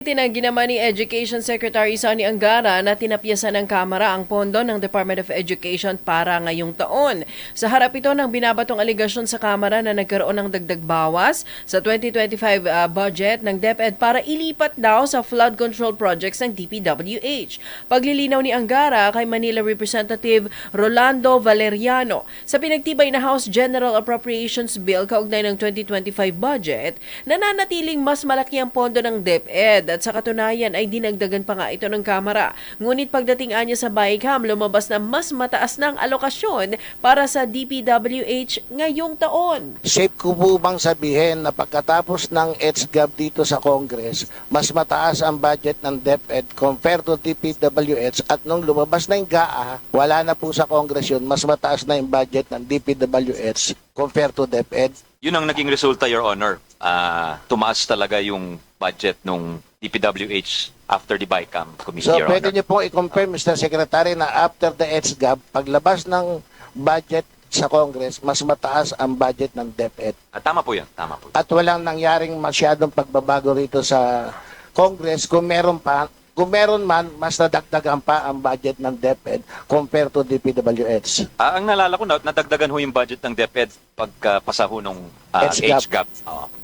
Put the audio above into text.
Tinanggi naman ni Education Secretary Sonny Angara na tinapyasan ng Kamara ang pondo ng Department of Education para ngayong taon. Sa harap ito ng binabatong aligasyon sa Kamara na nagkaroon ng dagdag bawas sa 2025 uh, budget ng DepEd para ilipat daw sa flood control projects ng DPWH. Paglilinaw ni Angara kay Manila Representative Rolando Valeriano sa pinagtibay na House General Appropriations Bill kaugnay ng 2025 budget, nananatiling mas malaki ang pondo ng DepEd at sa katunayan ay dinagdagan pa nga ito ng Kamara. Ngunit pagdating anya sa BICAM, lumabas na mas mataas na ang alokasyon para sa DPWH ngayong taon. Safe ko po bang sabihin na pagkatapos ng EDSGAB dito sa Congress, mas mataas ang budget ng DepEd compared to DPWH at nung lumabas na yung GAA, wala na po sa Congress yun, mas mataas na yung budget ng DPWH compared to DepEd. Yun ang naging resulta, Your Honor. Ah, tumaas talaga yung budget nung DPWH after the BICAM committee, So Your pwede Honor. niyo pong i-confirm, Mr. Secretary, na after the EDSGAB, paglabas ng budget sa Congress, mas mataas ang budget ng DepEd. Ah, tama po yun, tama po. at walang nangyaring masyadong pagbabago rito sa Congress kung meron pa kung meron man mas nadagdagan pa ang budget ng DepEd compared to DPWH. Ah, ang nalala ko, na, nadagdagan ho yung budget ng DepEd pagkapasa ho nung ah, HGAB. HGAB. Oo.